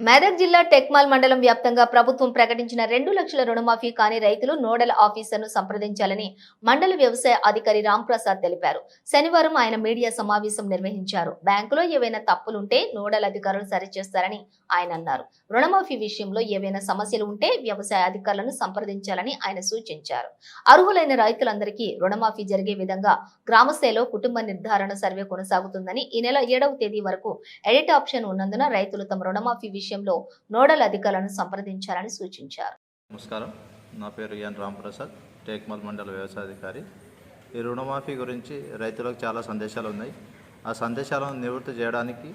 మెదక్ జిల్లా టెక్మాల్ మండలం వ్యాప్తంగా ప్రభుత్వం ప్రకటించిన రెండు లక్షల రుణమాఫీ కాని రైతులు నోడల్ ఆఫీసర్ను సంప్రదించాలని మండల వ్యవసాయ అధికారి రాంప్రసాద్ తెలిపారు. శనివారం ఆయన మీడియా సమావేశం నిర్వహించారు. బ్యాంకులో ఏవైనా తప్పులుంటే నోడల్ అధికారులు సరిచేస్తారని ఆయన అన్నారు. రుణమాఫీ విషయంలో ఏవైనా సమస్యలు ఉంటే వ్యవసాయ అధికారులను సంప్రదించాలని ఆయన సూచించారు. అర్హులైన రైతులందరికీ రుణమాఫీ జరిగే విధంగా గ్రామస్థాయిలో కుటుంబ నిర్ధారణ సర్వే కొనసాగుతుందని ఈ నెల ఏడవ తేదీ వరకు ఎడిట్ ఆప్షన్ ఉన్నందున రైతులు తమ రుణమాఫీ విషయంలో నోడల్ అధికారులను సంప్రదించాలని సూచించారు. నమస్కారం. నా పేరు ఎన్ రాంప్రసాద్ టేక్మల్ మండల వ్యవసాయాధికారి. ఈ రుణమాఫీ గురించి రైతులకు చాలా సందేశాలు ఉన్నాయి. ఆ సందేశాలను నివృత్తి చేయడానికి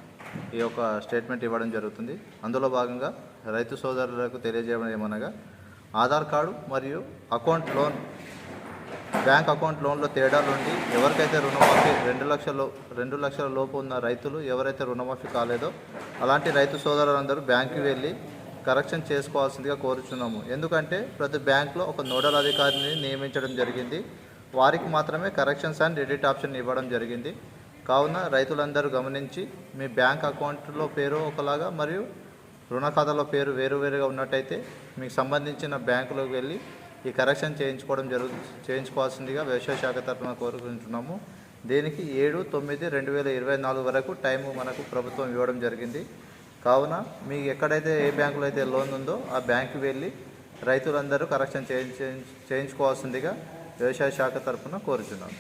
ఈ యొక్క స్టేట్మెంట్ ఇవ్వడం జరుగుతుంది. అందులో భాగంగా రైతు సోదరులకు తెలియజేయడం ఏమనగా ఆధార్ కార్డు మరియు అకౌంట్ లోన్ బ్యాంక్ అకౌంట్ లోన్లో తేడాలు ఉండి ఎవరికైతే రుణమాఫీ రెండు లక్షల రెండు లక్షల లోపు ఉన్న రైతులు ఎవరైతే రుణమాఫీ కాలేదో అలాంటి రైతు సోదరులందరూ బ్యాంకుకి వెళ్ళి కరెక్షన్ చేసుకోవాల్సిందిగా కోరుచున్నాము. ఎందుకంటే ప్రతి బ్యాంకులో ఒక నోడల్ అధికారిని నియమించడం జరిగింది. వారికి మాత్రమే కరెక్షన్స్ అండ్ ఎడిట్ ఆప్షన్ ఇవ్వడం జరిగింది. కావున రైతులందరూ గమనించి మీ బ్యాంక్ అకౌంట్లో పేరు ఒకలాగా మరియు రుణ ఖాతాలో పేరు వేరువేరుగా ఉన్నట్టయితే మీకు సంబంధించిన బ్యాంకులోకి వెళ్ళి ఈ కరెక్షన్ చేయించుకోవడం జరుగు చేయించుకోవాల్సిందిగా వ్యవసాయ శాఖ తరఫున కోరుకుంటున్నాము. దీనికి ఏడు తొమ్మిది రెండు వేల ఇరవై నాలుగు వరకు టైం మనకు ప్రభుత్వం ఇవ్వడం జరిగింది. కావున మీకు ఎక్కడైతే ఏ బ్యాంకులో అయితే లోన్ ఉందో ఆ బ్యాంకు వెళ్ళి రైతులందరూ కరెక్షన్ చేయించుకోవాల్సిందిగా వ్యవసాయ శాఖ తరఫున కోరుచున్నాము.